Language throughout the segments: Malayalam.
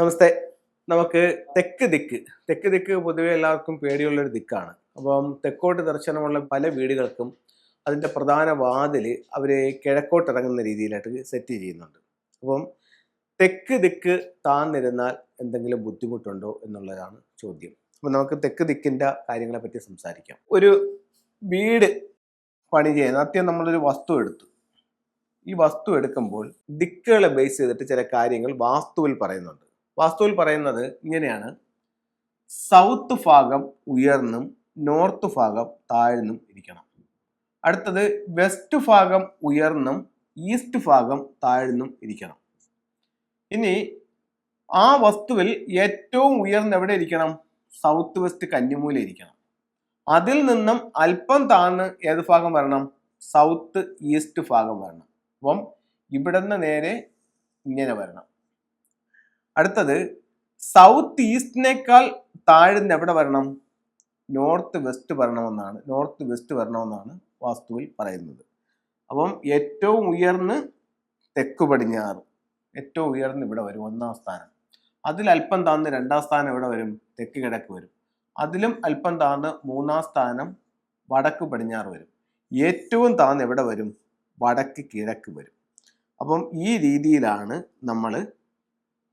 നമസ്തേ. നമുക്ക് തെക്ക് ദിക്ക്. തെക്ക് ദിക്ക് പൊതുവെ എല്ലാവർക്കും പേടിയുള്ളൊരു ദിക്കാണ്. അപ്പം തെക്കോട്ട് ദർശനമുള്ള പല വീടുകൾക്കും അതിന്റെ പ്രധാന വാതിൽ അവർ കിഴക്കോട്ട് ഇറങ്ങുന്ന രീതിയിലായിട്ട് സെറ്റ് ചെയ്യുന്നുണ്ട്. അപ്പം തെക്ക് ദിക്ക് താന്നിരുന്നാൽ എന്തെങ്കിലും ബുദ്ധിമുട്ടുണ്ടോ എന്നുള്ളതാണ് ചോദ്യം. അപ്പം നമുക്ക് തെക്ക് ദിക്കിന്റെ കാര്യങ്ങളെ പറ്റി സംസാരിക്കാം. ഒരു വീട് പണി ചെയ്യുന്ന ആദ്യം നമ്മളൊരു വസ്തു എടുത്തു. ഈ വസ്തു എടുക്കുമ്പോൾ ദിക്കുകളെ ബേസ് ചെയ്തിട്ട് ചില കാര്യങ്ങൾ വാസ്തുവിൽ പറയുന്നുണ്ട്. വാസ്തുവിൽ പറയുന്നത് ഇങ്ങനെയാണ്. സൗത്ത് ഭാഗം ഉയർന്നും നോർത്ത് ഭാഗം താഴ്ന്നും ഇരിക്കണം. അടുത്തത് വെസ്റ്റ് ഭാഗം ഉയർന്നും ഈസ്റ്റ് ഭാഗം താഴ്ന്നും ഇരിക്കണം. ഇനി ആ വസ്തുവിൽ ഏറ്റവും ഉയർന്ന് എവിടെ ഇരിക്കണം? സൗത്ത് വെസ്റ്റ് കന്നിമൂല ഇരിക്കണം. അതിൽ നിന്നും അല്പം താഴ്ന്ന് ഏത് ഭാഗം വരണം? സൗത്ത് ഈസ്റ്റ് ഭാഗം വരണം. അപ്പം ഇവിടുന്ന് നേരെ ഇങ്ങനെ വരണം. അടുത്തത് സൗത്ത് ഈസ്റ്റിനേക്കാൾ താഴ്ന്ന് എവിടെ വരണം? നോർത്ത് വെസ്റ്റ് വരണമെന്നാണ്. നോർത്ത് വെസ്റ്റ് വരണമെന്നാണ് വാസ്തുവിൽ പറയുന്നത്. അപ്പം ഏറ്റവും ഉയർന്ന് തെക്ക് പടിഞ്ഞാറ്. ഏറ്റവും ഉയർന്ന് ഇവിടെ വരും ഒന്നാം സ്ഥാനം. അതിൽ അല്പം താഴ്ന്ന് രണ്ടാം സ്ഥാനം ഇവിടെ വരും? തെക്ക് കിഴക്ക് വരും. അതിലും അല്പം താഴ്ന്ന് മൂന്നാം സ്ഥാനം വടക്ക് പടിഞ്ഞാറ് വരും. ഏറ്റവും താഴ്ന്ന് എവിടെ വരും? വടക്ക് കിഴക്ക് വരും. അപ്പം ഈ രീതിയിലാണ് നമ്മൾ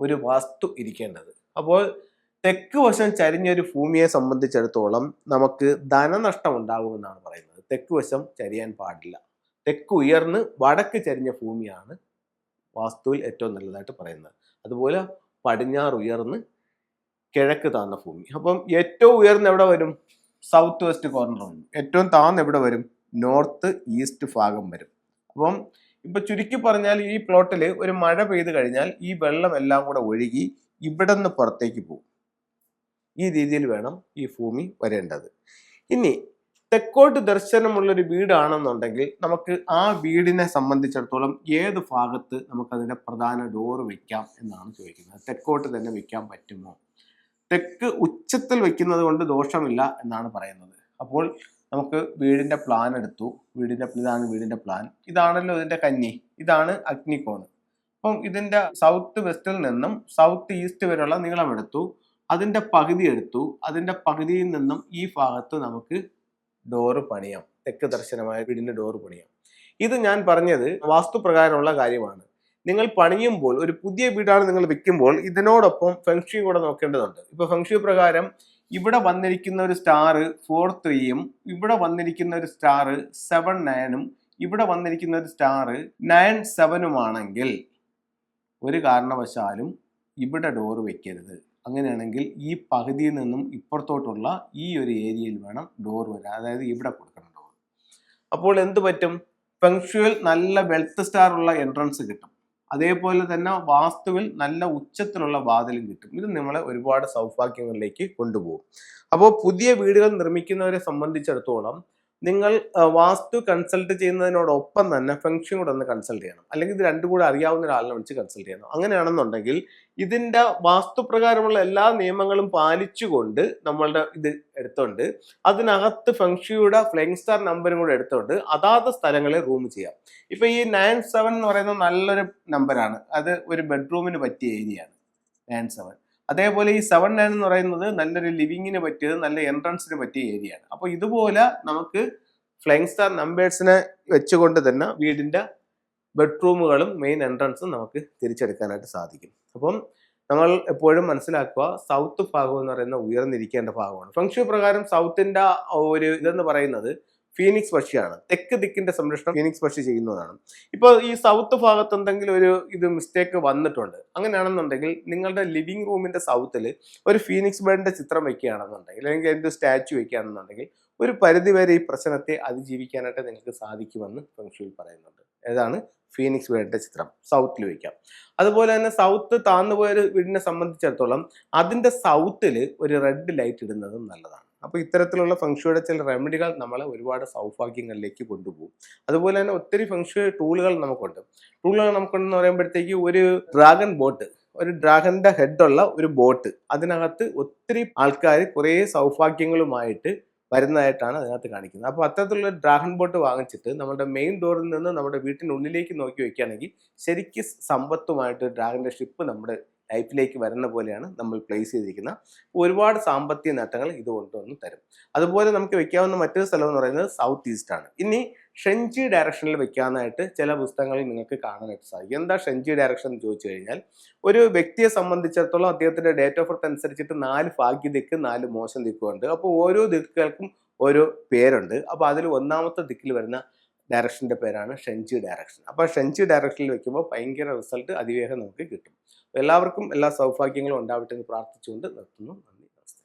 ഒരു വാസ്തു ഇരിക്കേണ്ടത്. അപ്പോൾ തെക്ക് വശം ചരിഞ്ഞ ഒരു ഭൂമിയെ സംബന്ധിച്ചിടത്തോളം നമുക്ക് ധനനഷ്ടം ഉണ്ടാകുമെന്നാണ് പറയുന്നത്. തെക്ക് വശം ചരിയാൻ പാടില്ല. തെക്ക് ഉയർന്ന് വടക്ക് ചരിഞ്ഞ ഭൂമിയാണ് വാസ്തുവിൽ ഏറ്റവും നല്ലതായിട്ട് പറയുന്നത്. അതുപോലെ പടിഞ്ഞാറ് ഉയർന്ന് കിഴക്ക് താന്ന ഭൂമി. അപ്പം ഏറ്റവും ഉയർന്ന് എവിടെ വരും? സൗത്ത് വെസ്റ്റ് കോർണർ വരും ഏറ്റവും താന്ന് എവിടെ വരും? നോർത്ത് ഈസ്റ്റ് ഭാഗം വരും. അപ്പം ഇപ്പൊ ചുരുക്കി പറഞ്ഞാൽ ഈ പ്ലോട്ടിൽ ഒരു മഴ പെയ്തു കഴിഞ്ഞാൽ ഈ വെള്ളം എല്ലാം കൂടെ ഒഴുകി ഇവിടെ നിന്ന് പുറത്തേക്ക് പോകും. ഈ രീതിയിൽ വേണം ഈ ഭൂമി വരേണ്ടത്. ഇനി തെക്കോട്ട് ദർശനമുള്ളൊരു വീടാണെന്നുണ്ടെങ്കിൽ നമുക്ക് ആ വീടിനെ സംബന്ധിച്ചിടത്തോളം ഏത് ഭാഗത്ത് നമുക്ക് അതിന്റെ പ്രധാന ഡോറ് വെക്കാം എന്നാണ് ചോദിക്കുന്നത്. തെക്കോട്ട് തന്നെ വെക്കാൻ പറ്റുമോ? തെക്ക് ഉച്ചത്തിൽ വെക്കുന്നത് കൊണ്ട് ദോഷമില്ല എന്നാണ് പറയുന്നത്. അപ്പോൾ നമുക്ക് വീടിന്റെ പ്ലാൻ എടുത്തു. വീടിന്റെ ഇതാണ് വീടിന്റെ പ്ലാൻ ഇതാണല്ലോ ഇതിന്റെ കന്നി. ഇതാണ് അഗ്നികോണ്. അപ്പം ഇതിന്റെ സൗത്ത് വെസ്റ്റിൽ നിന്നും സൗത്ത് ഈസ്റ്റ് വരെയുള്ള നീളം എടുത്തു. അതിന്റെ പകുതി എടുത്തു. അതിന്റെ പകുതിയിൽ നിന്നും ഈ ഭാഗത്ത് നമുക്ക് ഡോറ് പണിയാം. തെക്ക് ദർശനമായ വീടിന്റെ ഡോറ് പണിയാം. ഇത് ഞാൻ പറഞ്ഞത് വാസ്തുപ്രകാരമുള്ള കാര്യമാണ്. നിങ്ങൾ പണിയുമ്പോൾ ഒരു പുതിയ വീടാണ് നിങ്ങൾ വെക്കുമ്പോൾ ഇതിനോടൊപ്പം ഫെങ്ഷി കൂടെ നോക്കേണ്ടതുണ്ട്. ഇപ്പൊ ഫെങ്ഷി പ്രകാരം ഇവിടെ വന്നിരിക്കുന്ന ഒരു സ്റ്റാർ ഫോർ ത്രീയും ഇവിടെ വന്നിരിക്കുന്ന ഒരു സ്റ്റാർ സെവൻ നയനും ഇവിടെ വന്നിരിക്കുന്ന ഒരു സ്റ്റാർ നയൻ സെവനുമാണെങ്കിൽ ഒരു കാരണവശാലും ഇവിടെ ഡോറ് വെക്കരുത്. അങ്ങനെയാണെങ്കിൽ ഈ പകുതിയിൽ നിന്നും ഇപ്പുറത്തോട്ടുള്ള ഈ ഒരു ഏരിയയിൽ വേണം ഡോർ വരാൻ. അതായത് ഇവിടെ കൊടുക്കണം ഡോർ അപ്പോൾ എന്ത് പറ്റും? ഫെങ്ഷുവൽ നല്ല വെൽത്ത് സ്റ്റാർ ഉള്ള എൻട്രൻസ് കിട്ടും. അതേപോലെ തന്നെ വാസ്തുവിൽ നല്ല ഉച്ചത്തിലുള്ള വാതിലും കിട്ടും. ഇത് നമ്മളെ ഒരുപാട് സൗഭാഗ്യങ്ങളിലേക്ക് കൊണ്ടുപോകും. അപ്പോൾ പുതിയ വീടുകൾ നിർമ്മിക്കുന്നവരെ സംബന്ധിച്ചിടത്തോളം നിങ്ങൾ വാസ്തു കൺസൾട്ട് ചെയ്യുന്നതിനോടൊപ്പം തന്നെ ഫംഗ്ഷൻ കൂടെ ഒന്ന് കൺസൾട്ട് ചെയ്യണം. അല്ലെങ്കിൽ ഇത് രണ്ടും കൂടെ അറിയാവുന്ന ഒരാളിനെ വിളിച്ച് കൺസൾട്ട് ചെയ്യണം. അങ്ങനെയാണെന്നുണ്ടെങ്കിൽ ഇതിന്റെ വാസ്തുപ്രകാരമുള്ള എല്ലാ നിയമങ്ങളും പാലിച്ചുകൊണ്ട് നമ്മളുടെ ഇത് എടുത്തോണ്ട് അതിനകത്ത് ഫംഗ്ഷിയുടെ ഫ്ലൈങ് സ്റ്റാർ നമ്പറും കൂടെ എടുത്തോണ്ട് അതാത് സ്ഥലങ്ങളിൽ റൂം ചെയ്യാം. ഇപ്പം ഈ നയൻ സെവൻ എന്ന് പറയുന്നത് നല്ലൊരു നമ്പറാണ് അത് ഒരു ബെഡ്റൂമിന് പറ്റിയ ഏരിയയാണ് നയൻ സെവൻ അതേപോലെ ഈ സെവൻ നയൻ എന്ന് പറയുന്നത് നല്ലൊരു ലിവിങ്ങിന് പറ്റിയത് നല്ല എൻട്രൻസിന് പറ്റിയ ഏരിയ ആണ്. അപ്പോൾ ഇതുപോലെ നമുക്ക് ഫ്ലൈങ് സ്റ്റാർ നമ്പേഴ്സിനെ വെച്ചുകൊണ്ട് തന്നെ വീടിന്റെ ബെഡ്റൂമുകളും മെയിൻ എൻട്രൻസും നമുക്ക് തിരിച്ചെടുക്കാനായിട്ട് സാധിക്കും. അപ്പം നമ്മൾ എപ്പോഴും മനസ്സിലാക്കുക സൗത്ത് ഭാഗം എന്ന് പറയുന്ന ഉയർന്നിരിക്കേണ്ട ഭാഗമാണ്. ഫംഗ്ഷൻ പ്രകാരം സൗത്തിന്റെ ഒരു ഇതെന്ന് പറയുന്നത് ഫീനിക്സ് പക്ഷിയാണ്. തെക്ക് ദിക്കിന്റെ സംരക്ഷണം ഫീനിക്സ് പക്ഷി ചെയ്യുന്നതാണ്. ഇപ്പോൾ ഈ സൗത്ത് ഭാഗത്ത് എന്തെങ്കിലും ഒരു ഇത് മിസ്റ്റേക്ക് വന്നിട്ടുണ്ട്. അങ്ങനെയാണെന്നുണ്ടെങ്കിൽ നിങ്ങളുടെ ലിവിംഗ് റൂമിന്റെ സൗത്തിൽ ഒരു ഫീനിക്സ് ബേഡിന്റെ ചിത്രം വെക്കുകയാണെന്നുണ്ടെങ്കിൽ അല്ലെങ്കിൽ എന്ത് സ്റ്റാച്ചു വെക്കുകയാണെന്നുണ്ടെങ്കിൽ ഒരു പരിധിവരെ ഈ പ്രശ്നത്തെ അതിജീവിക്കാനായിട്ട് നിങ്ങൾക്ക് സാധിക്കുമെന്ന് ഫംഗ്ഷനിൽ പറയുന്നുണ്ട്. ഏതാണ്? ഫീനിക്സ് ബേർഡിന്റെ ചിത്രം. സൗത്തിൽ വയ്ക്കാം അതുപോലെ തന്നെ സൗത്ത് താന്നു പോയ ഒരു വീടിനെ സംബന്ധിച്ചിടത്തോളം അതിന്റെ സൗത്തിൽ ഒരു റെഡ് ലൈറ്റ് ഇടുന്നതും നല്ലതാണ്. അപ്പോൾ ഇത്തരത്തിലുള്ള ഫംഗ്ഷയുടെ ചില റെമഡികൾ നമ്മളെ ഒരുപാട് സൗഭാഗ്യങ്ങളിലേക്ക് കൊണ്ടുപോകും. അതുപോലെ തന്നെ ഒത്തിരി ഫംഗ്ഷ ടൂളുകൾ നമുക്കുണ്ട്. ടൂളുകൾ നമുക്കുണ്ടെന്ന് പറയുമ്പോഴത്തേക്ക് ഒരു ഡ്രാഗൺ ബോട്ട് ഒരു ഡ്രാഗന്റെ ഹെഡുള്ള ഒരു ബോട്ട് അതിനകത്ത് ഒത്തിരി ആൾക്കാർ കുറേ സൗഭാഗ്യങ്ങളുമായിട്ട് വരുന്നതായിട്ടാണ് അതിനകത്ത് കാണിക്കുന്നത്. അപ്പോൾ അത്തരത്തിലുള്ള ഡ്രാഗൺ ബോട്ട് വാങ്ങിച്ചിട്ട് നമ്മുടെ മെയിൻ ഡോറിൽ നിന്ന് നമ്മുടെ വീട്ടിനുള്ളിലേക്ക് നോക്കി വയ്ക്കുകയാണെങ്കിൽ ശരിക്കും സമ്പത്തുമായിട്ട് ഡ്രാഗന്റെ ഷിപ്പ് നമ്മുടെ ലൈഫിലേക്ക് വരുന്ന പോലെയാണ് നമ്മൾ പ്ലേസ് ചെയ്തിരിക്കുന്നത്. ഒരുപാട് സാമ്പത്തിക നേട്ടങ്ങൾ ഇത് കൊണ്ടുവന്ന് തരും. അതുപോലെ നമുക്ക് വെക്കാവുന്ന മറ്റൊരു സ്ഥലം എന്ന് പറയുന്നത് സൗത്ത് ഈസ്റ്റ് ആണ്. ഇനി ഷെഞ്ചി ഡയറക്ഷനിൽ വെക്കാനായിട്ട് ചില പുസ്തകങ്ങളിൽ നിങ്ങൾക്ക് കാണാനായിട്ട് സാധിക്കും. എന്താ ഷെഞ്ചി ഡയറക്ഷൻ എന്ന് ചോദിച്ചു കഴിഞ്ഞാൽ ഒരു വ്യക്തിയെ സംബന്ധിച്ചിടത്തോളം അദ്ദേഹത്തിന്റെ ഡേറ്റ് ഓഫ് ബർത്ത് അനുസരിച്ചിട്ട് നാല് ഭാഗ്യ ദിക്ക് നാല് മോശം ദിക്കുമുണ്ട്. അപ്പോൾ ഓരോ ദിക്കുകൾക്കും ഓരോ പേരുണ്ട്. അപ്പോൾ അതിൽ ഒന്നാമത്തെ ദിക്കിൽ വരുന്ന ഡയറക്ഷന്റെ പേരാണ് ഷെഞ്ചി ഡയറക്ഷൻ. അപ്പോൾ ഷെഞ്ചി ഡയറക്ഷനിൽ വെക്കുമ്പോൾ ഭയങ്കര റിസൾട്ട് അതിവേഗം നമുക്ക് കിട്ടും. എല്ലാവർക്കും എല്ലാ സൗഭാഗ്യങ്ങളും ഉണ്ടാവട്ടെ എന്ന് പ്രാർത്ഥിച്ചുകൊണ്ട് നിർത്തുന്നു.